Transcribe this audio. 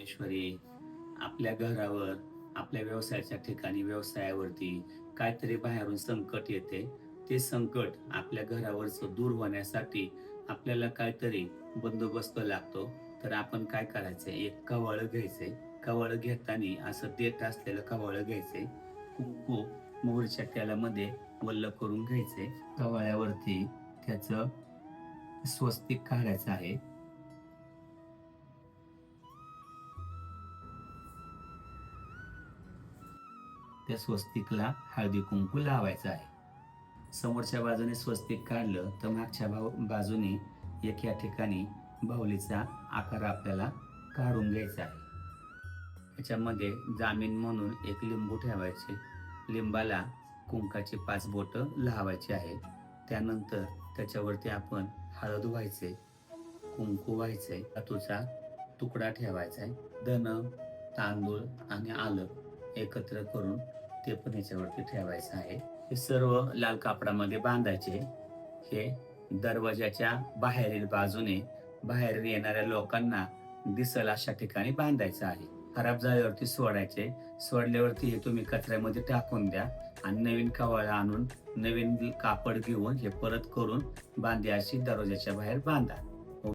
ऐश्वरी आपल्या घरावर आपल्या व्यवसायाच्या ठिकाणी व्यवसायावरती काहीतरी बाहेरून संकट येते. ते संकट आपल्या घरावरच दूर होण्यासाठी आपल्याला काहीतरी बंदोबस्त लागतो. तर आपण काय करायचं? एक कवाळं घ्यायचे. कवाळं घेताना असं देठ असलेलं कवाळं घ्यायचे. कुंकू मोहरीच्या तेलामध्ये वल्ल करून घ्यायचे. कवळ्यावरती त्याचं स्वस्तिक काढायचं आहे. त्या स्वस्तिकला हळदी कुंकू लावायचं आहे. समोरच्या बाजूने स्वस्तिक काढलं तर मागच्या बाजू बाजूने एक या ठिकाणी बाहुलीचा आकार आपल्याला काढून घ्यायचा आहे. त्याच्यामध्ये जामीन म्हणून एक लिंबू ठेवायचे. लिंबाला कुंकाची पाच बोटं लावायची आहेत. त्यानंतर त्याच्यावरती आपण हळद व्हायचे कुंकू व्हायचे धातूचा तुकडा ठेवायचा आहे. धन तांदूळ आणि आलं एकत्र करून ते पण याच्यावरती ठेवायचं आहे. हे सर्व लाल कापडामध्ये बांधायचे. हे दरवाजाच्या बाहेरील बाजूने बाहेर येणाऱ्या लोकांना दिसल अशा ठिकाणी बांधायचं आहे. खराब झाल्यावरती सोडायचे. सोडल्यावरती हे तुम्ही कचऱ्यामध्ये टाकून द्या आणि नवीन कवाळा आणून नवीन कापड घेऊन हे परत करून बांधे अशी दरवाजाच्या बाहेर बांधा.